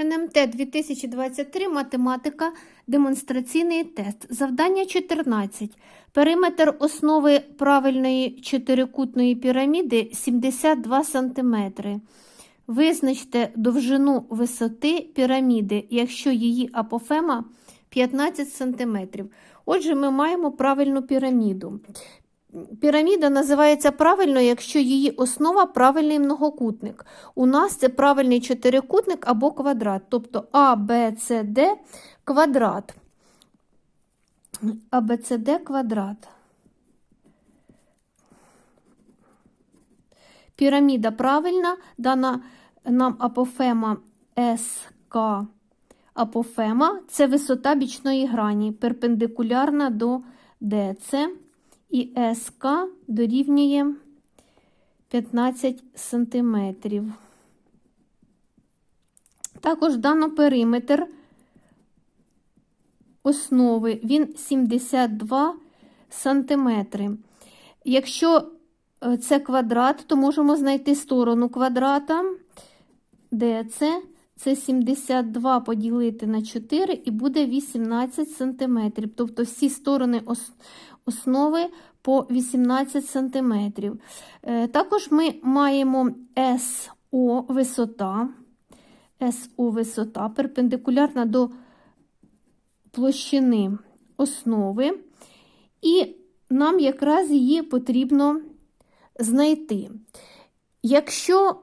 НМТ 2023 математика, демонстраційний тест. Завдання 14. Периметр основи правильної чотирикутної піраміди 72 см. Визначте довжину висоти піраміди, якщо її апофема 15 см. Отже, ми маємо правильну піраміду. Піраміда називається правильно, якщо її основа правильний многокутник. У нас це правильний чотирикутник або квадрат, тобто А, Б, С, Д квадрат. А, Б, С, Д квадрат. Піраміда правильна, дана нам апофема СК. Апофема це висота бічної грані, перпендикулярна до ДЦ і СК дорівнює 15 см. Також дано периметр основи, він 72 см. Якщо це квадрат, то можемо знайти сторону квадрата, де це, це 72 поділити на 4 і буде 18 см. Тобто всі сторони основи по 18 см. Також ми маємо СО висота, СО висота перпендикулярна до площини основи, і нам якраз її потрібно знайти. Якщо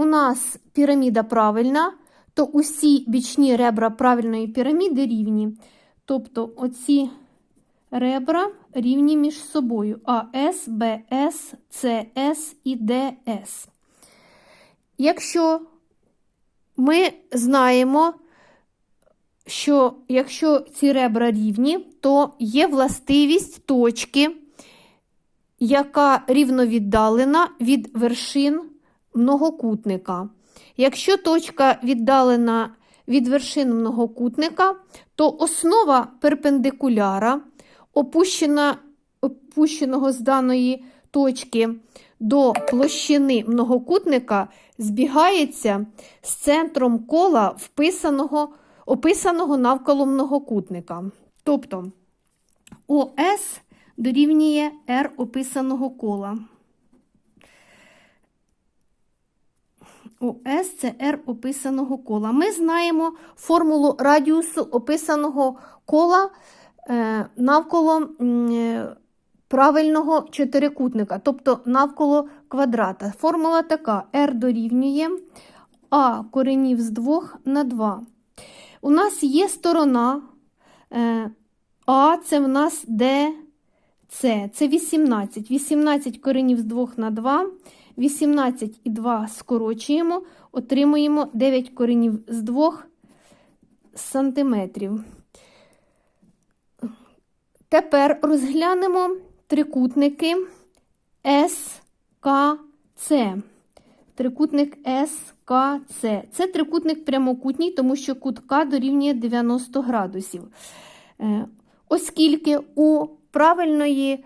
у нас піраміда правильна, то усі бічні ребра правильної піраміди рівні. Тобто оці ребра рівні між собою АС, БС, СС і ДС. Якщо ми знаємо, що якщо ці ребра рівні, то є властивість точки, яка рівновіддалена від вершин многокутника. Якщо точка віддалена від вершин многокутника, то основа перпендикуляра, опущена, опущеного з даної точки до площини многокутника, збігається з центром кола, вписаного, описаного навколо многокутника. Тобто ОС дорівнює R описаного кола. ОС це R описаного кола. Ми знаємо формулу радіусу описаного кола е, навколо е, правильного чотирикутника, тобто навколо квадрата. Формула така: R дорівнює А коренів з 2 на 2. У нас є сторона е, А, це в нас ДС, це 18. 18 коренів з 2 на 2. 18 і 2 скорочуємо, отримуємо 9 коренів з 2 сантиметрів. Тепер розглянемо трикутники СКЦ. Трикутник СКЦ. Це трикутник прямокутній, тому що кут К дорівнює 90 градусів. Оскільки у правильної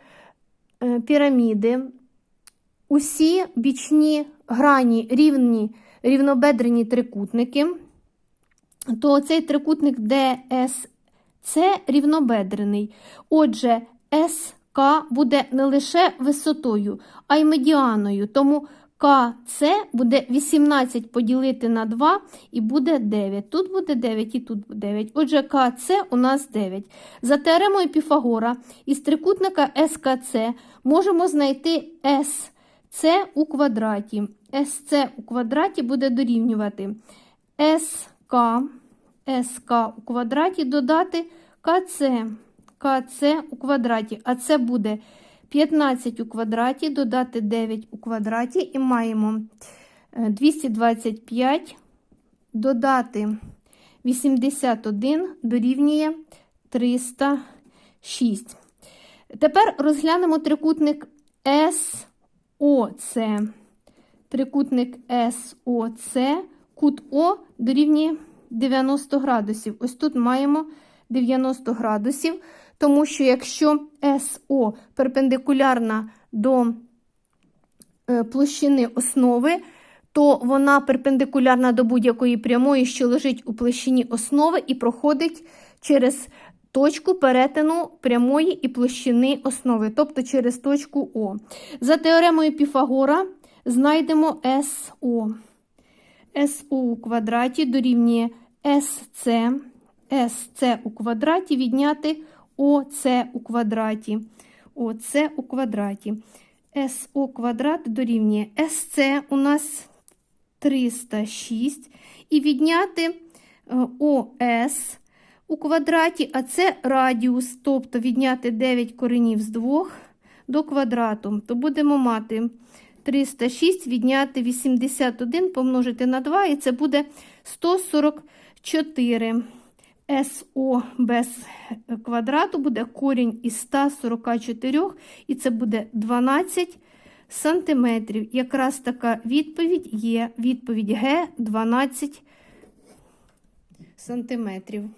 піраміди усі бічні грані рівні, рівнобедрені трикутники, то цей трикутник ДСЦ рівнобедрений. Отже, СК буде не лише висотою, а й медіаною. Тому КЦ буде 18 поділити на 2 і буде 9. Тут буде 9 і тут буде 9. Отже, КЦ у нас 9. За теоремою Піфагора із трикутника СКЦ можемо знайти С. С у квадраті. СЦ у квадраті буде дорівнювати СК, СК у квадраті додати КЦ, КЦ у квадраті, а це буде 15 у квадраті, додати 9 у квадраті, і маємо 225 додати 81 дорівнює 306. Тепер розглянемо трикутник С. ОС, трикутник СОЦ, кут О дорівнює 90 градусів. Ось тут маємо 90 градусів, тому що якщо СО перпендикулярна до площини основи, то вона перпендикулярна до будь-якої прямої, що лежить у площині основи, і проходить через точку перетину прямої і площини основи, тобто через точку О. За теоремою Піфагора знайдемо СО. СО у квадраті дорівнює СЦ, СЦ у квадраті відняти ОЦ у квадраті. ОЦ у квадраті. СО квадрат дорівнює СЦ у нас 306. І відняти е, ОС у квадраті, а це радіус, тобто відняти 9 коренів з 2 до квадрату. То будемо мати 306 відняти 81 помножити на 2, і це буде 144. СО без квадрату буде корінь із 144, і це буде 12 сантиметрів. Якраз така відповідь є. Відповідь Г 12 сантиметрів.